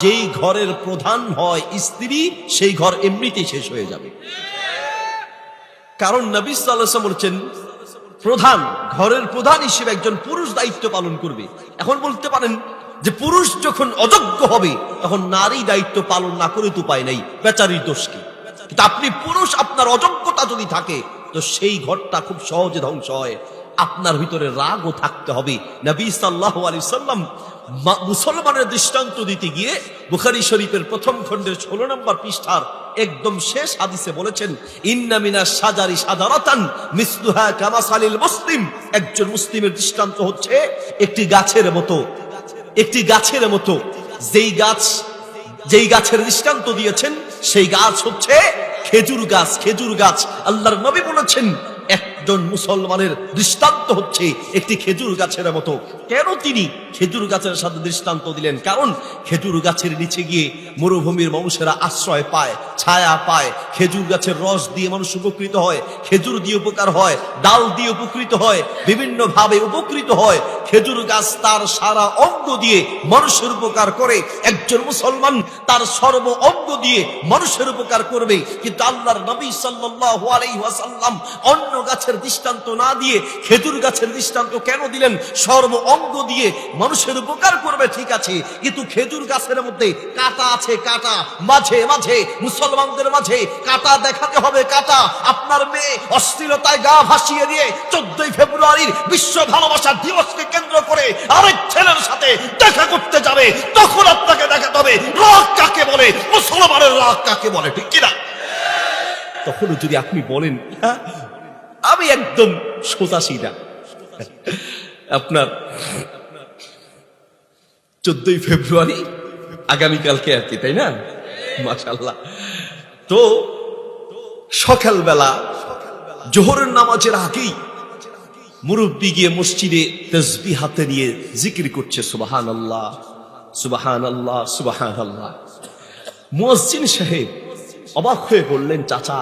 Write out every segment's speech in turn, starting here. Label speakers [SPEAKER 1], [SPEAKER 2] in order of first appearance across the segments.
[SPEAKER 1] যেই ঘরের প্রধান হয় স্ত্রী, সেই ঘর এমনিতেই শেষ হয়ে যাবে। কারণ নবী সাল্লাম বলছেন, প্রধান, ঘরের প্রধান হিসেবে একজন পুরুষ দায়িত্ব পালন করবে। এখন বলতে পারেন যে পুরুষ যখন অযোগ্য হবে, তখন নারী দায়িত্ব পালন না করে তো উপায় নাই, বেচারির দোষ কি? কিন্তু আপনি পুরুষ, আপনার অযোগ্যতা যদি থাকে, তো সেই ঘরটা খুব সহজে ধ্বংস হয়। আপনার ভিতরে রাগও থাকতে হবে। নবী সাল্লাহ সাল্লাম মুসলমানের দৃষ্টান্ত দিতে গিয়ে বুখারি শরীফের প্রথম খণ্ডের ষোলো নম্বর পৃষ্ঠার একদম শেষ হাদিসে বলেছেন ইন্নামিনা সাজারি সাদারাতান মিসলুহা কামাসালিল মুসলিম। একজন মুসলিমের দৃষ্টান্ত হচ্ছে একটি গাছের মতো। একটি গাছের মতো। যেই গাছ, যেই গাছের দৃষ্টান্ত দিয়েছেন, সেই গাছ হচ্ছে খেজুর গাছ খেজুর গাছ। আল্লাহর নবী বলেছেন একজন মুসলমানের দৃষ্টান্ত হচ্ছে একটি খেজুর গাছের মতো। কেন তিনি খেজুর গাছের সাথে দৃষ্টান্ত দিলেন? কারণ খেজুর গাছের নিচে গিয়ে মরুভূমির মানুষেরা আশ্রয় পায়, ছায়া পায়। খেজুর গাছের রস দিয়ে মানুষ উপকৃত হয়, খেজুর দিয়ে উপকার হয়, ডাল দিয়ে উপকৃত হয় বিভিন্ন ভাবে উপকৃত হয়। খেজুর গাছ তার সারা অঙ্গ দিয়ে মানুষের উপকার করে। একজন মুসলমান তার সর্ব অঙ্গ দিয়ে মানুষের উপকার করবে। কিন্তু আল্লাহর নবী আলাইহি ওয়াসাল্লাম অন্য গাছের দৃষ্টান্ত না দিয়ে খেজুর গাছের দৃষ্টান্ত কেন দিলেন? সর্ব অঙ্গ দিয়ে মানুষের উপকার করবে ঠিক আছে। কিন্তু খেজুর গাছের মধ্যে কাটা আছে কাটা। মাঝে মাঝে মুসলমানদের মাঝে কাটা দেখাতে হবে কাটা। আপনার মেয়ে অশ্লীলতায় গা ভাসিয়ে দিয়ে চোদ্দই ফেব্রুয়ারির বিশ্ব ভালোবাসার দিবসকে কেন্দ্র করে আরেক ছেলের সাথে দেখা করতে যাবে। তখন আপনাকে দেখাতে হবে রাগ কাকে বলে? মুসলমানের রাগ কাকে বলে ঠিক কিনা? তখনও যদি আপনি বলেন হ্যাঁ, একদম সোজা সিধা। আপনার চোদ্দই ফেব্রুয়ারি আগামীকালকে আর কি, তাই না? মাশাল্লাহ তো সকালবেলা জোহরের নামাজের আগেই মুরব্বী গিয়ে মসজিদে তসবি হাতে নিয়ে জিকির করছে সুবাহান আল্লাহ সুবাহান আল্লাহ সুবাহান আল্লাহ মসজিদ সাহেব অবাক হয়ে বললেন, চাচা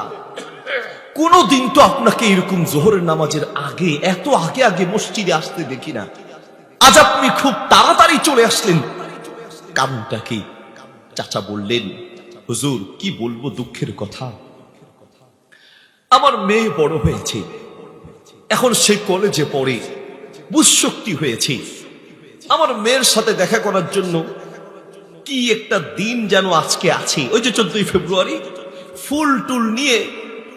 [SPEAKER 1] কোনদিন তো আপনাকে এরকম জোহরের নামাজের আগে, এত আগে আগে মসজিদে আসতে দেখি না। আজ আপনি খুব তাড়াতাড়ি চলে আসলেন। কারণটা কি? চাচা বললেন, হুজুর, কি বলব দুঃখের কথা? আমার মেয়ে বড় হয়েছে। এখন সে কলেজে পড়ে, বুঝশক্তি হয়েছে। আমার মেয়ের সাথে দেখা করার জন্য কি একটা দিন যেন আজকে আছে। ওই যে চোদ্দই ফেব্রুয়ারি, ফুল টুল নিয়ে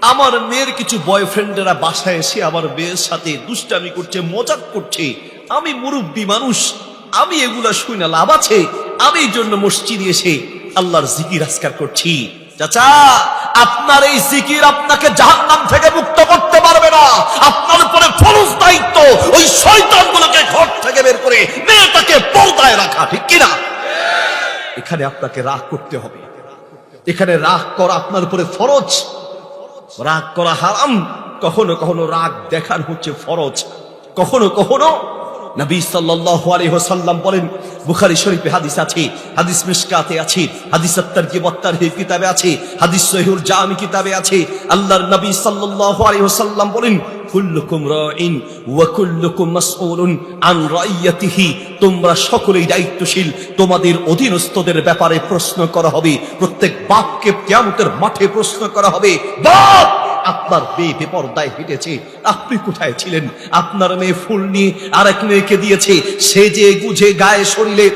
[SPEAKER 1] আমার মেয়ের কিছু বয়ফ্রেন্ডেরা বাসায় এসে আমার মেয়ের সাথে দুষ্টামি করছে, মজাক করছে। আমি মুরব্বী মানুষ, আমি এগুলা শুই না, লাভ আছে। আমি জন্য মসজিদে এসে আল্লাহর জিকির আজকার করছি। চাচা, আপনার এই জিকির আপনাকে জাহান্নাম থেকে মুক্ত করতে পারবে না। আপনার উপরে ফরজ দায়িত্ব, ওই শয়তানগুলোকে ঘর থেকে বের করে মেয়েটাকে পর্দায় রাখা, ঠিক কিনা? এখানে আপনাকে রাগ করতে হবে। এখানে রাগ করা আপনার উপরে ফরজ। রাগ করা হারাম। কখনো কখনো রাগ দেখান হচ্ছে ফরজ। কখনো কখনো নবী সাল্লাল্লাহু আলাইহি ওয়াসাল্লাম বলেন, বুখারী শরীফে হাদিস আছে, হাদিস মিশকাতে আছে, হাদিস আত-তারগিব ওয়াত-তারহিব কিতাবে আছে, হাদিস সহিহুল জামি কিতাবে আছে। আল্লাহর নবী সাল্লাল্লাহু আলাইহি ওয়াসাল্লাম বলেন কুল্লুকুম রাইন ওয়া কুল্লুকুম মাসউলুন আন রাইয়াতিহি। তোমরা সকলেই দায়িত্বশীল। তোমাদের অধীনস্থদের ব্যাপারে প্রশ্ন করা হবে। প্রত্যেক বাপকে কিয়ামতের মাঠে প্রশ্ন করা হবে। বাপ, আপনার মেয়ে বেপরদায় হেঁটেছে। আপনি কোথায় ছিলেন? আপনার মেয়ে ফুল নিয়ে আরেক মেয়েকে দিয়েছে। সে যে গুঝে গায়ে শরীরে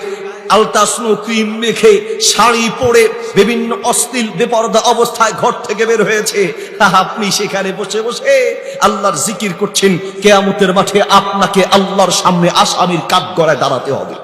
[SPEAKER 1] আলতাসনো ক্রিম মেখে শাড়ি পরে বিভিন্ন অশ্লীল বেপরদা অবস্থায় ঘর থেকে বের হয়েছে। আপনি সেখানে বসে বসে আল্লাহর জিকির করছেন। কেয়ামতের মাঠে আপনাকে আল্লাহর সামনে আসামির কাঠগড়ায় দাঁড়াতে হবে।